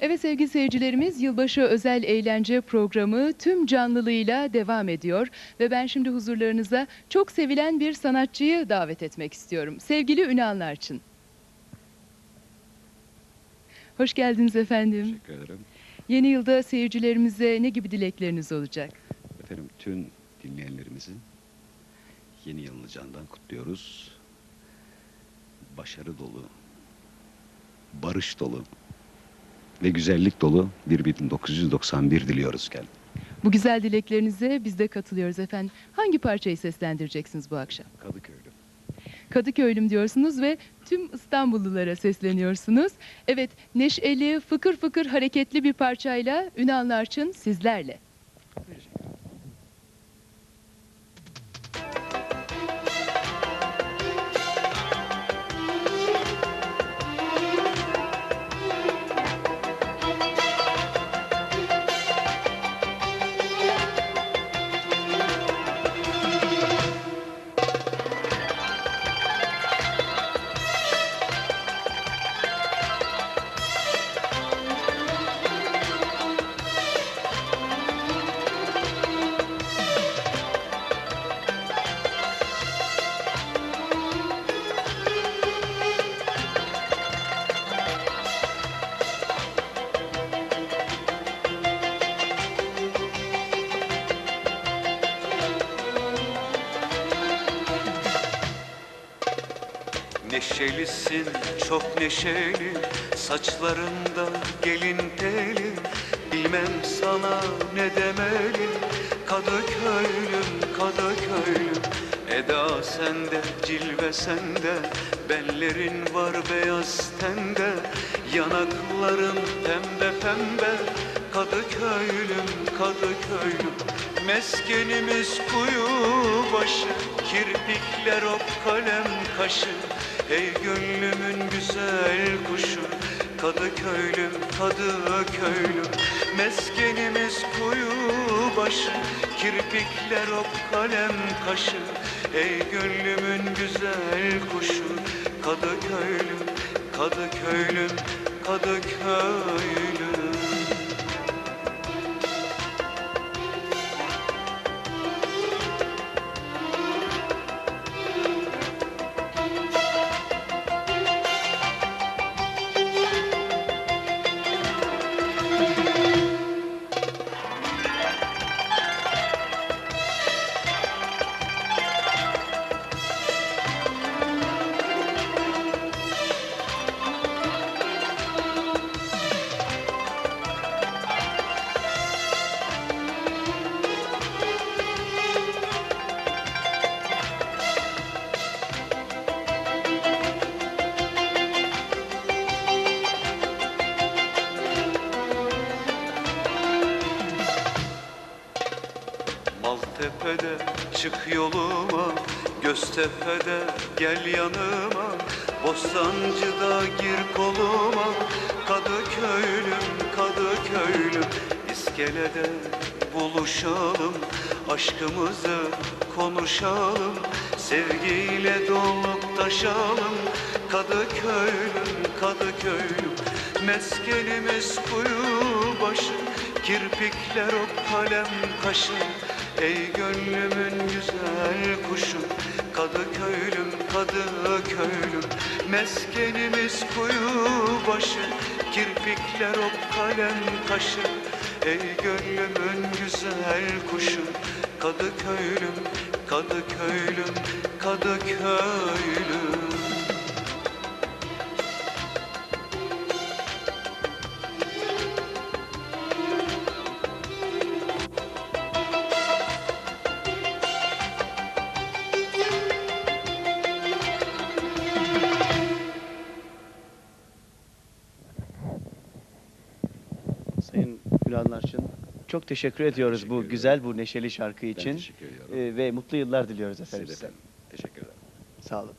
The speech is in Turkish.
Evet sevgili seyircilerimiz yılbaşı özel eğlence programı tüm canlılığıyla devam ediyor ve ben şimdi huzurlarınıza çok sevilen bir sanatçıyı davet etmek istiyorum. Sevgili Ünal Narçın. Hoş geldiniz efendim. Teşekkür ederim. Yeni yılda seyircilerimize ne gibi dilekleriniz olacak? Efendim tüm dinleyenlerimizin yeni yılını candan kutluyoruz. Başarı dolu, barış dolu ve güzellik dolu bir 1991 diliyoruz kendine. Bu güzel dileklerinize biz de katılıyoruz efendim. Hangi parçayı seslendireceksiniz bu akşam? Kadıköy'lü. Kadıköylüm diyorsunuz ve tüm İstanbullulara sesleniyorsunuz. Evet, neşeli, fıkır fıkır hareketli bir parçayla Ünal Narçın sizlerle. Neşelisin çok neşeli Saçlarında gelin teli. Bilmem sana ne demeli Kadıköylüm Kadıköylüm Eda sende cilve sende Bellerin var beyaz tende. Yanakların pembe pembe Kadıköylüm Kadıköylüm Meskenimiz kuyu başı Kirpikler ok kalem kaşı Ey gönlümün güzel kuşu Kadıköylüm Kadıköylüm Meskenimiz kuyu başı Kirpikler ok kalem kaşı. Ey gönlümün güzel kuşu Kadıköylüm Kadıköylüm Kadıköylüm Maltepe'de çık yoluma Göztepe'de gel yanıma Bostancı'da gir koluma Kadıköylüm Kadıköylüm İskelede buluşalım Aşkımızı konuşalım Sevgiyle dolup taşalım Kadıköylüm Kadıköylüm Meskenimiz kuyu başı Kirpikler o kalem kaşı Ey gönlümün güzel kuşu Kadıköylüm Kadıköylüm Meskenimiz kuyu başı Kirpikler o kalem kaşı Ey gönlümün güzel kuşu Kadıköylüm Kadıköylüm Kadıköylüm Ünal Narçın, çok teşekkür ediyoruz Teşekkür bu ederim. güzel, bu neşeli şarkı Ben için. teşekkür ediyorum. Ee, ve mutlu yıllar diliyoruz efendim size. efendim. Teşekkür ederim. Sağ olun.